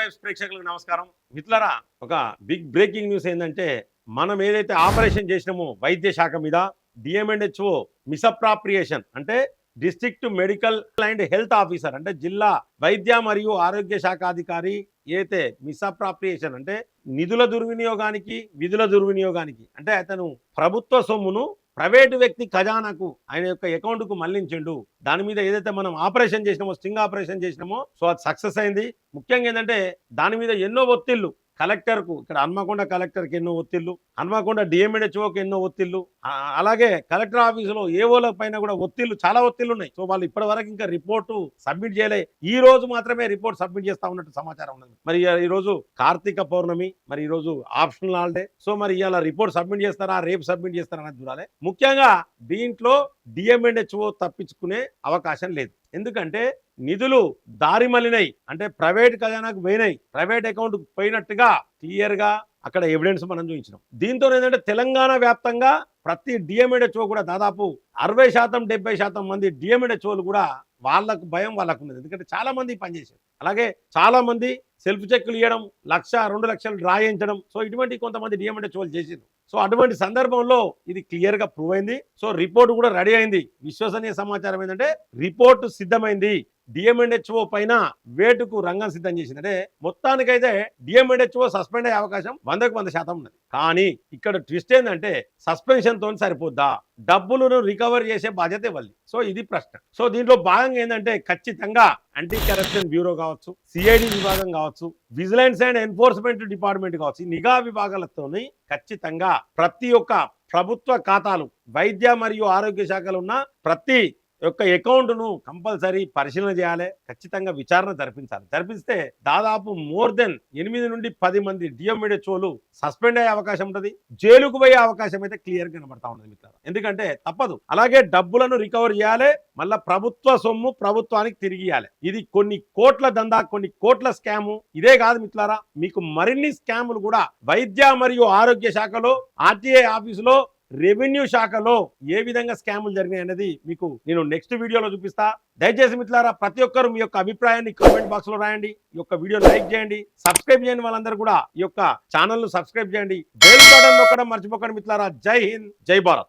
ప్రేక్షకులకు నమస్కారం. మిత్రులరా ఒక బిగ్ బ్రేకింగ్ న్యూస్ ఏంటంటే మనం ఏదైతే ఆపరేషన్ చేసినామో వైద్య శాఖ మీద డిఎంఎన్హెచ్ఓ మిసప్రాప్రియేషన్ అంటే district medical and health officer అంటే జిల్లా వైద్య మరియు ఆరోగ్య శాఖ అధికారి ఏతే మిసప్రాప్రియేషన్ అంటే నిధుల దుర్వినియోగానికి విధుల దుర్వినియోగానికి అంటే అతను ప్రభుత్వ సొమ్మును ప్రైవేటు వ్యక్తి ఖజానాకు ఆయన యొక్క అకౌంట్కు మళ్ళించిండు. దాని మీద ఏదైతే మనం ఆపరేషన్ చేసినామో స్టింగ్ ఆపరేషన్ చేసినామో సో అది సక్సెస్ అయింది. ముఖ్యంగా ఏంటంటే దాని మీద ఎన్నో ఒత్తిళ్ళు. కలెక్టర్కు ఇక్కడ హన్మకొండ కలెక్టర్కి ఎన్నో ఒత్తిళ్ళు హన్మకొండ డిఎంఎడ్హెచ్ఓకి ఎన్నో ఒత్తిళ్ళు అలాగే కలెక్టర్ ఆఫీసులో ఏఓల పైన కూడా ఒత్తిళ్ళు చాలా ఒత్తిళ్ళు ఉన్నాయి. సో వాళ్ళు ఇప్పటి వరకు ఇంకా రిపోర్టు సబ్మిట్ చేయలే. ఈ రోజు మాత్రమే రిపోర్ట్ సబ్మిట్ చేస్తా ఉన్నట్టు సమాచారం ఉన్నది. మరి ఈ రోజు కార్తీక పౌర్ణమి మరి ఈ రోజు ఆప్షనల్ హాలిడే. సో మరి ఇవాళ రిపోర్ట్ సబ్మిట్ చేస్తారా రేపు సబ్మిట్ చేస్తారా అనేది చూడాలి. ముఖ్యంగా దీంట్లో డిఎంఎన్హెచ్ఓ తప్పించుకునే అవకాశం లేదు. ఎందుకంటే నిధులు దారి మళ్ళినాయి అంటే ప్రైవేట్ ఖజానాకు పోయినాయి ప్రైవేట్ అకౌంట్ పోయినట్టుగా క్లియర్గా అక్కడ ఎవిడెన్స్ మనం చూపించినాం. దీంతో ఏంటంటే తెలంగాణ వ్యాప్తంగా ప్రతి డిఎంఎడ్హెచ్ఓ కూడా దాదాపు అరవై శాతం డెబ్బై శాతం మంది డిఎంఎడ్హెచ్ఓలు కూడా వాళ్ళకు భయం వాళ్ళకు ఉన్నది. ఎందుకంటే చాలా మంది పనిచేశారు పని చేశారు. అలాగే చాలా మంది సెల్ఫ్ చెక్లు ఇవ్వడం లక్ష రెండు లక్షలు డ్రా చేయించడం సో ఇటువంటి కొంతమంది డిఎంఎడ్హెచ్ఓలు చేసింది సో అటువంటి సందర్భంలో ఇది క్లియర్గా ప్రూవ్ అయింది. సో రిపోర్ట్ కూడా రెడీ అయింది. విశ్వసనీయ సమాచారం ఏంటంటే రిపోర్ట్ సిద్ధమైంది. డిఎంఎన్హెచ్ఓ పైన వేటుకు రంగం సిద్ధం చేసిందంటే మొత్తానికైతే డిఎంఎన్హెచ్ఓ సస్పెండ్ అయ్యే అవకాశం వందకు వంద శాతం ఉన్నది. కానీ ఇక్కడ ట్విస్ట్ ఏంటంటే సస్పెన్షన్తో సరిపోద్దా? డబ్బులను రికవర్ చేసే బాధ్యత ఇవ్వాలి సో ఇది ప్రశ్న. సో దీంట్లో భాగంగా ఏంటంటే ఖచ్చితంగా యాంటీ కరప్షన్ బ్యూరో కావచ్చు సిఐడి విభాగం కావచ్చు విజిలెన్స్ అండ్ ఎన్ఫోర్స్మెంట్ డిపార్ట్మెంట్ కావచ్చు నిఘా విభాగాలతోని ఖచ్చితంగా ప్రతి ఒక్క ప్రభుత్వ ఖాతాలు వైద్య మరియు ఆరోగ్య శాఖలు ఉన్న ప్రతి యొక్క అకౌంట్ను కంపల్సరీ పరిశీలన చేయాలి. ఖచ్చితంగా విచారణ జరిపించాలి. జరిపిస్తే దాదాపు మోర్ దెన్ ఎనిమిది నుండి పది మంది డిఎంఎడ్హెచ్ఓలు సస్పెండ్ అయ్యే అవకాశం ఉంటుంది. జైలుకు పోయే అవకాశం అయితే క్లియర్ కనబడతా ఉంటుంది మిత్రులు ఎందుకంటే తప్పదు. అలాగే డబ్బులను రికవర్ చేయాలి. మళ్ళీ ప్రభుత్వ సొమ్ము ప్రభుత్వానికి తిరిగి ఇవ్వాలి ఇది కొన్ని కోట్ల దందా కొన్ని కోట్ల స్కాము. ఇదే కాదు మిత్రులారా. మీకు మరిన్ని స్కాములు కూడా వైద్య మరియు ఆరోగ్య శాఖలో ఆర్టీఐ ఆఫీసులో రెవెన్యూ శాఖలో ఏ విధంగా స్కాములు జరిగినాయి అనేది మీకు నేను నెక్స్ట్ వీడియోలో చూపిస్తా. దయచేసి మిత్రులారా ప్రతి ఒక్కరు మీ యొక్క అభిప్రాయాన్ని కామెంట్ బాక్స్లో రాయండి. ఈ యొక్క వీడియో లైక్ చేయండి. సబ్స్క్రైబ్ చేయని వాళ్ళందరూ కూడా ఈ యొక్క ఛానల్ను సబ్స్క్రైబ్ చేయండి. బెల్ బటన్ నొక్కడం మర్చిపోకండి మిత్రులారా. జై హింద్ జై భారత్.